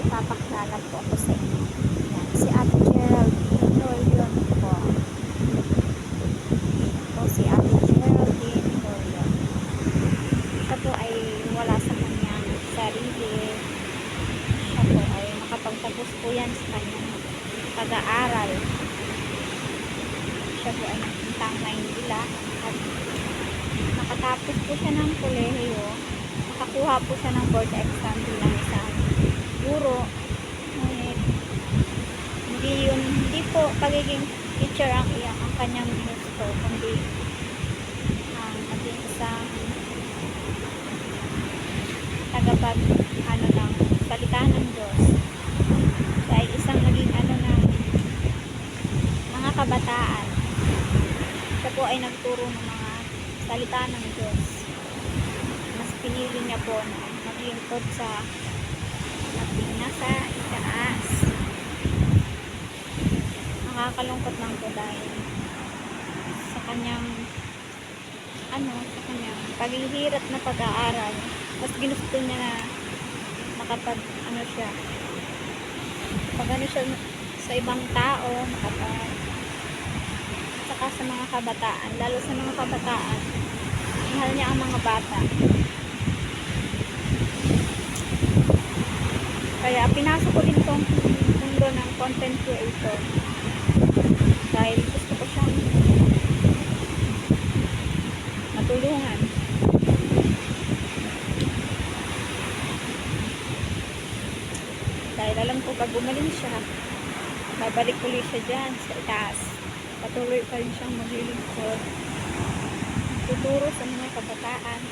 ipapakilala po ako sa inyo. Yan, si Ate Geraldine Lorion po. Yan si Ate Geraldine Lorion. Siya po ay wala sa kanyang sarili. Siya po ay nakapagtapos po yan sa kanyang pag-aaral. Siya po ay nagpuntang Maynila at nakatapos po siya ng kolehiyo. Nakakuha po siya ng board exam bilang guro. Ngunit, hindi yun, hindi po pagiging teacher ang iyang ang kanyang gusto, kundi ang maging isang tagapag ano ng salita ng Diyos. Ay isang naging ano ng mga kabataan. Siya po ay nagturo ng mga salita ng Diyos. Mas pinili niya po na maglingkod sa nasa itaas. Nakakalungkot lang po dahil sa kanyang ano, sa kanyang paghihirap na pag-aaral, mas ginusto niya na makapag, ano siya, pag ano siya sa ibang tao, makapag, saka sa mga kabataan, lalo sa mga kabataan, mahal niya ang mga bata. Kaya pinasok ko din tong mundo ng content creator. Dahil gusto ko siyang matulungan. Dahil alam ko pag gumaling siya, babalik ulit siya dyan sa itaas. Patuloy pa rin siyang maglilingkod. Tuturo sa mga kabataan.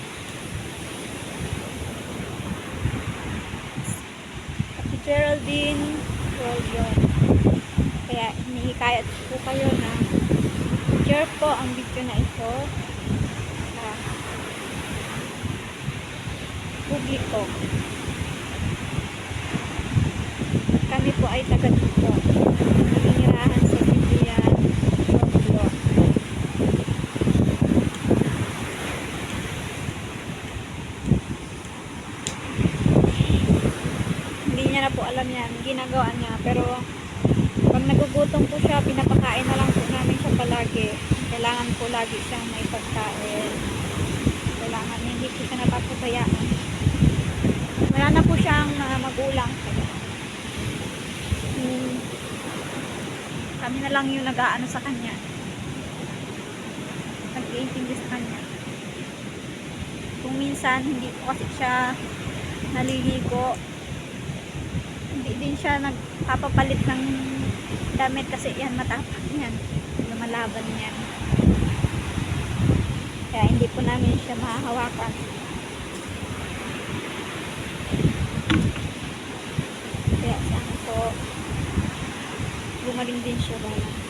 At si Geraldine Rolyon. Kaya hinihikayat po kayo na share po ang video na ito sa publiko. Kami po ay taga dito. Naninirahan sa Biblian, Romlo. Hindi niya na po alam yan. Ginagawa niya. Pero pag nagugutom po siya, pinapakain na lang po namin siya palagi. Kailangan po lagi siyang may pagkain. Kailangan hindi po siya napapabayaan. Wala na po siyang ah, magulang. Hmm, kami na lang yung nag-aano sa kanya. Nag-iintindi sa kanya. Kung minsan, hindi po kasi siya naliligo. Hindi din siya nagpapapalit ng damit kasi yan matapang yan. Lumalaban yan. Kaya hindi po namin siya mahahawakan. Kaya sana po gumaling din siya dahil